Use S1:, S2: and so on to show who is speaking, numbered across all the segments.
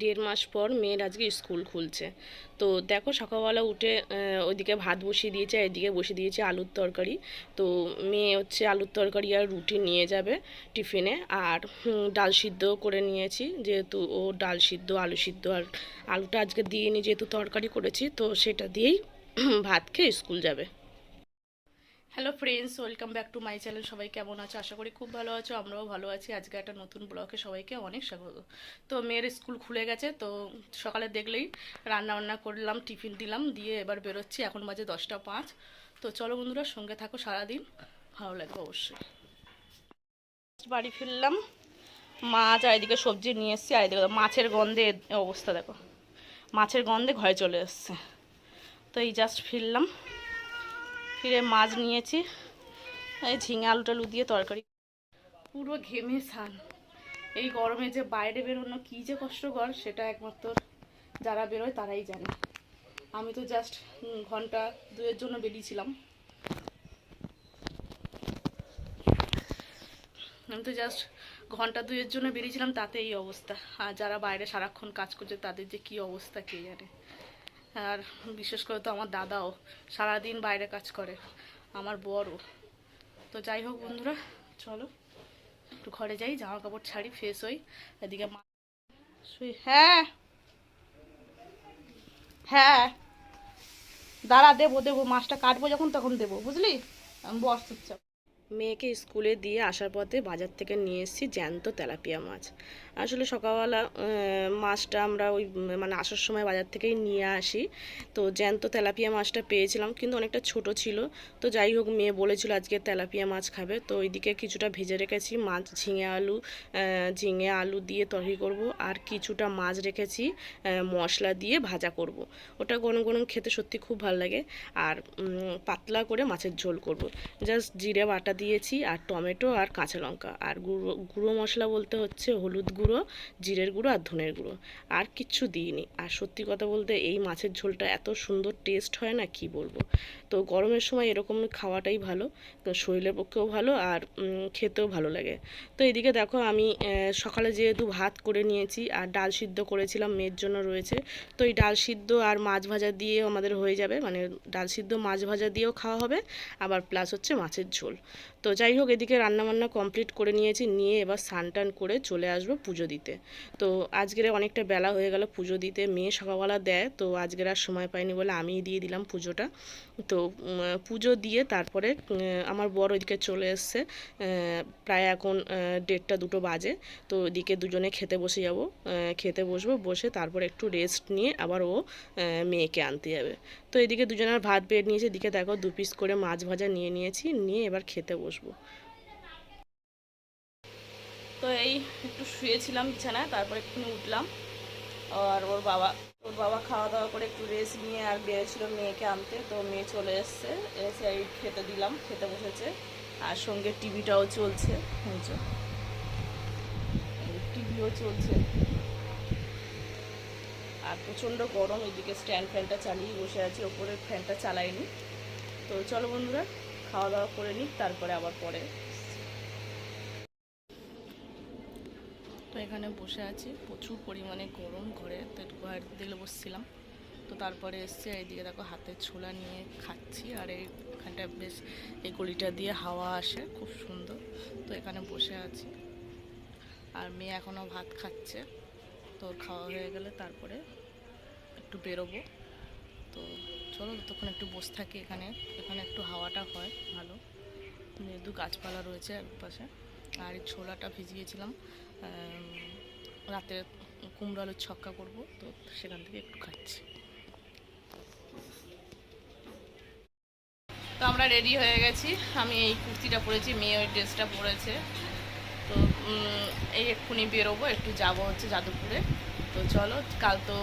S1: দেড় মাস পর মেয়ের আজকে স্কুল খুলছে। তো দেখো সকালবেলা উঠে ওইদিকে ভাত বসিয়ে দিয়েছে এদিকে বসিয়ে দিয়েছে আলুর তরকারি। তো মেয়ে হচ্ছে আলুর তরকারি আর রুটি নিয়ে যাবে টিফিনে। আর ডাল সিদ্ধ করে নিয়েছি, যেহেতু ও ডাল সিদ্ধ, আলু সিদ্ধ, আর আলুটা আজকে দিয়ে নি যেহেতু তরকারি করেছি, তো সেটা দিয়েই ভাত খেয়ে স্কুল যাবে। Hello friends welcome back to my channel সবাই কেমন আছো? আশা করি খুব ভালো আছো, আমরাও ভালো আছি। আজকে একটা নতুন ব্লগে সবাইকে অনেক স্বাগত। তো মেয়ের স্কুল খুলে গেছে, তো সকালে দেখলেই রান্না বান্না করলাম, টিফিন দিলাম, দিয়ে এবার বেরোচ্ছি। এখন বাজে দশটা পাঁচ। তো চলো বন্ধুরা, সঙ্গে থাকো, সারাদিন ভালো লাগবে অবশ্যই। বাড়ি ফিরলাম। মাছ আর এদিকে সবজি নিয়ে এসেছি, আর এদিকে মাছের গন্ধে অবস্থা দেখো। মাছের গন্ধে ঘরে চলে এসছে। তো এই জাস্ট ফিরলাম। ফিরে মাছ নিয়েছি। এই ঝিঙে আলু টালু দিয়ে তরকারি। পুরো ঘেমে স্নান। এই গরমে যে বাইরে বেরোনো কী যে কষ্টকর, সেটা একমাত্র যারা বেরোয় তারাই জানে। আমি তো জাস্ট ঘণ্টা দুয়ের জন্য বেরিয়েছিলাম। আমি তো জাস্ট ঘণ্টা দুয়ের জন্য বেরিয়েছিলাম, তাতে এই অবস্থা। আর যারা বাইরে সারাক্ষণ কাজ করছে, তাদের যে কী অবস্থা, কে জানে? আর বিশেষ করে তো আমার দাদাও সারাদিন বাইরে কাজ করে, আমার বড়ও তো যাই হোক বন্ধুরা, চলো, একটু ঘরে যাই জামা কাপড় ছাড়ি ফ্রেশ হই। এদিকে মা শুই হ্যাঁ হ্যাঁ দাঁড়া, দেবো দেবো, মাছটা কাটবো যখন, তখন দেবো, বুঝলি? আমি বস চুপচাপ। মেয়েকে স্কুলে দিয়ে আসার পথে বাজার থেকে নিয়ে এসেছি জ্যান্ত তেলাপিয়া মাছ। আসলে সকালবেলা মাছটা আমরা ওই মানে আসার সময় বাজার থেকেই নিয়ে আসি। তো জ্যান্ত তেলাপিয়া মাছটা পেয়েছিলাম, কিন্তু অনেকটা ছোট ছিল। তো যাই হোক, মেয়ে বলেছিল আজকে তেলাপিয়া মাছ খাবে। তো ওইদিকে কিছুটা ভেজে রেখেছি, মাছ, ঝিঙে আলু ঝিঙে আলু দিয়ে তরকারি করব। আর কিছুটা মাছ রেখেছি মশলা দিয়ে ভাজা করব। ওটা গরম গরম খেতে সত্যি খুব ভালো লাগে। আর পাতলা করে মাছের ঝোল করব। জাস্ট জিরে বাটা দিয়েছি আর টমেটো আর কাঁচা লঙ্কা। আর গুঁড়ো গুঁড়ো মশলা বলতে হচ্ছে হলুদ গুঁড়ো, জিরের গুঁড়ো আর ধনের গুঁড়ো। আর কিচ্ছু দিইনি। আর সত্যি কথা বলতে এই মাছের ঝোলটা এত সুন্দর টেস্ট হয় না, কি বলব? তো গরমের সময় এরকম খাওয়াটাই ভালো শরীরের পক্ষেও ভালো আর খেতেও ভালো লাগে। তো এদিকে দেখো আমি সকালে যেহেতু ভাত করে নিয়েছি আর ডাল সিদ্ধ করেছিলাম, মেয়ের জন্য রয়েছে। তো এই ডাল সিদ্ধ আর মাছ ভাজা দিয়েও আমাদের হয়ে যাবে। মানে ডাল সিদ্ধ, মাছ ভাজা দিয়েও খাওয়া হবে। আবার প্লাস হচ্ছে মাছের ঝোল। তো যাই হোক, এদিকে রান্নাবান্না কমপ্লিট করে নিয়েছি, নিয়ে এবার টান করে চলে আসব পুজো দিতে। তো আজকের অনেকটা বেলা হয়ে গেল পুজো দিতে, মেয়ে সকালবেলা দেয়, তো আজকের আর সময় পাইনি বলে আমিই দিয়ে দিলাম পুজোটা। তো পুজো দিয়ে তারপরে আমার বড় ওইদিকে চলে এসছে প্রায় এখন দেড়টা দুটো বাজে। তো ওইদিকে দুজনে খেতে বসে যাব খেতে বসবো, বসে তারপর একটু রেস্ট নিয়ে আবার ও মেয়েকে আনতে যাবে। তো এদিকে দুজনের ভাত বের নিয়েছে, এদিকে দেখো দু পিস করে মাছ ভাজা নিয়ে নিয়েছি, নিয়ে এবার খেতে বসবো। তো এই একটু শুয়েছিলাম বিছানায়, তারপর একটু উঠলাম। আর ওর বাবা ওর বাবা খাওয়া দাওয়া করে একটু রেস্ট নিয়ে আর বেড়েছিল মেয়েকে আনতে। তো মেয়ে চলে এসছে, এসে এই খেতে দিলাম, খেতে বসেছে। আর সঙ্গে টিভিটাও চলছে টিভিও চলছে। আর প্রচণ্ড গরম, এদিকে স্ট্যান্ড ফ্যানটা চালিয়ে বসে আছি ওপরের ফ্যানটা চালাইনি তো চলো বন্ধুরা খাওয়া দাওয়া করে নিই তারপরে আবার পরে। তো এখানে বসে আছি। প্রচুর পরিমাণে গরম ঘরে। তো একটু দিলে বসছিলাম। তো তারপরে এসছে এইদিকে দেখো হাতে ছোলা নিয়ে খাচ্ছি। আর এইখানটা বেশ এই গলিটা দিয়ে হাওয়া আসে, খুব সুন্দর। তো এখানে বসে আছি। আর মেয়ে এখনও ভাত খাচ্ছে। তো খাওয়া হয়ে গেলে তারপরে একটু বেরোবো। তো চলো তখন একটু বসে থাকি এখানে। এখানে একটু হাওয়াটা হয়, ভালো। মৃদু গাছপালা রয়েছে একপাশে। আর এই ছোলাটা ভিজিয়েছিলাম। রাতে কুমড়ো আলুর ছক্কা করব, তো সেখান থেকে একটু খাচ্ছি। তো আমরা রেডি হয়ে গেছি। আমি এই কুর্তিটা পরেছি, মেয়ে ওই ড্রেসটা পরেছে। এই এক্ষুনি বেরোবো, একটু যাব হচ্ছে যাদবপুরে। তো চলো, কাল তো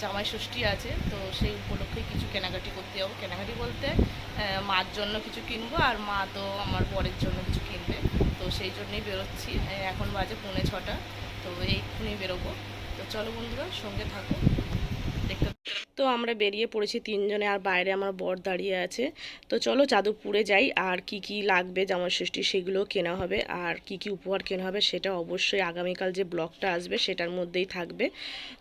S1: জামাই ষষ্ঠী আছে, তো সেই উপলক্ষে কিছু কেনাকাটি করতে যাব। কেনাকাটি বলতে মার জন্য কিছু কিনবো, আর মা তো আমার বরের জন্য কিছু কিনবে। তো সেই জন্যই বেরোচ্ছি। এখন বাজে পৌনে ছটা, তো এইক্ষুনি বেরোবো। তো চলো বন্ধুরা, সঙ্গে থাকো। তো আমরা বেরিয়ে পড়েছি তিনজনে আর বাইরে আমার বর দাঁড়িয়ে আছে। তো চলো যাদবপুরে যাই আর কি কি লাগবে জামা ষষ্ঠী সেগুলো কেনা হবে আর কি কি উপহার কেনা হবে সেটা অবশ্যই আগামীকাল যে ব্লগটা আসবে সেটার মধ্যেই থাকবে।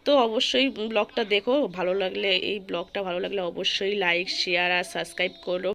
S1: তো অবশ্যই ব্লগটা দেখো, ভালো লাগলে এই ব্লগটা ভালো লাগলে অবশ্যই লাইক শেয়ার আর সাবস্ক্রাইব করো।